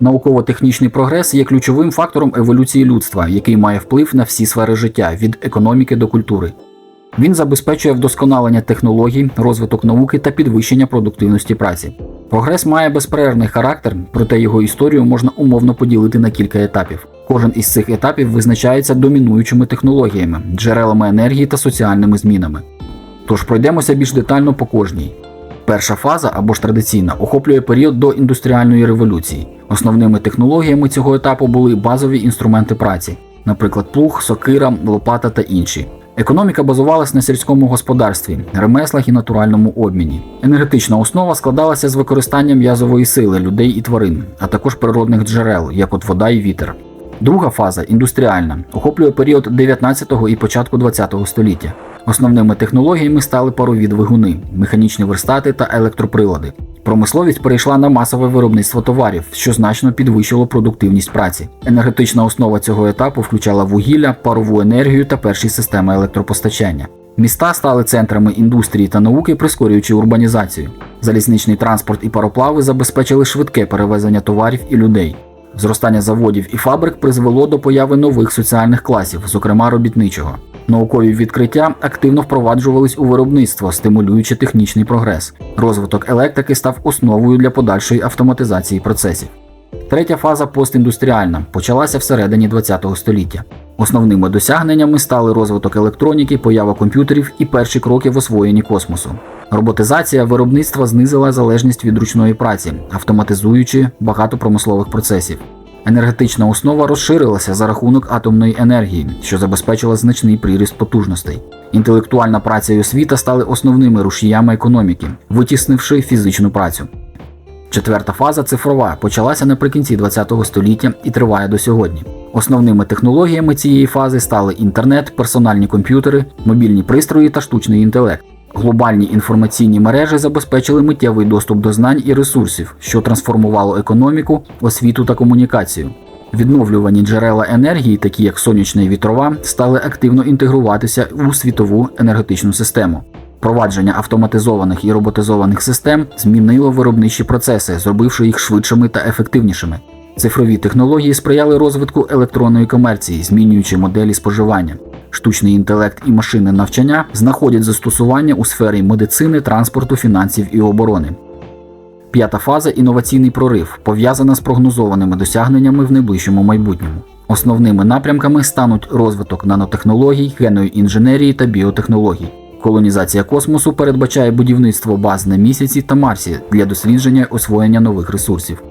Науково-технічний прогрес є ключовим фактором еволюції людства, який має вплив на всі сфери життя від економіки до культури. Він забезпечує вдосконалення технологій, розвиток науки та підвищення продуктивності праці. Прогрес має безперервний характер, проте його історію можна умовно поділити на кілька етапів. Кожен із цих етапів визначається домінуючими технологіями, джерелами енергії та соціальними змінами. Тож пройдемося більш детально по кожній. Перша фаза або ж традиційна охоплює період до індустріальної революції. Основними технологіями цього етапу були базові інструменти праці, наприклад, плуг, сокира, лопата та інші. Економіка базувалась на сільському господарстві, ремеслах і натуральному обміні. Енергетична основа складалася з використанням язової сили людей і тварин, а також природних джерел, як от вода і вітер. Друга фаза індустріальна, охоплює період 19-го і початку 20-го століття. Основними технологіями стали парові двигуни, механічні верстати та електроприлади. Промисловість перейшла на масове виробництво товарів, що значно підвищило продуктивність праці. Енергетична основа цього етапу включала вугілля, парову енергію та перші системи електропостачання. Міста стали центрами індустрії та науки, прискорюючи урбанізацію. Залізничний транспорт і пароплави забезпечили швидке перевезення товарів і людей. Зростання заводів і фабрик призвело до появи нових соціальних класів, зокрема робітничого. Наукові відкриття активно впроваджувались у виробництво, стимулюючи технічний прогрес. Розвиток електрики став основою для подальшої автоматизації процесів. Третя фаза постіндустріальна почалася всередині ХХ століття. Основними досягненнями стали розвиток електроніки, поява комп'ютерів і перші кроки в освоєнні космосу. Роботизація виробництва знизила залежність від ручної праці, автоматизуючи багато промислових процесів. Енергетична основа розширилася за рахунок атомної енергії, що забезпечила значний приріст потужностей. Інтелектуальна праця і освіта стали основними рушіями економіки, витіснивши фізичну працю. Четверта фаза цифрова почалася наприкінці ХХ століття і триває до сьогодні. Основними технологіями цієї фази стали інтернет, персональні комп'ютери, мобільні пристрої та штучний інтелект. Глобальні інформаційні мережі забезпечили миттєвий доступ до знань і ресурсів, що трансформувало економіку, освіту та комунікацію. Відновлювані джерела енергії, такі як сонячна і вітрова, стали активно інтегруватися у світову енергетичну систему. Провадження автоматизованих і роботизованих систем змінило виробничі процеси, зробивши їх швидшими та ефективнішими. Цифрові технології сприяли розвитку електронної комерції, змінюючи моделі споживання. Штучний інтелект і машинне навчання знаходять застосування у сфері медицини, транспорту, фінансів і оборони. П'ята фаза інноваційний прорив, пов'язана з прогнозованими досягненнями в найближчому майбутньому. Основними напрямками стануть розвиток нанотехнологій, генної інженерії та біотехнологій. Колонізація космосу передбачає будівництво баз на місяці та Марсі для дослідження освоєння нових ресурсів.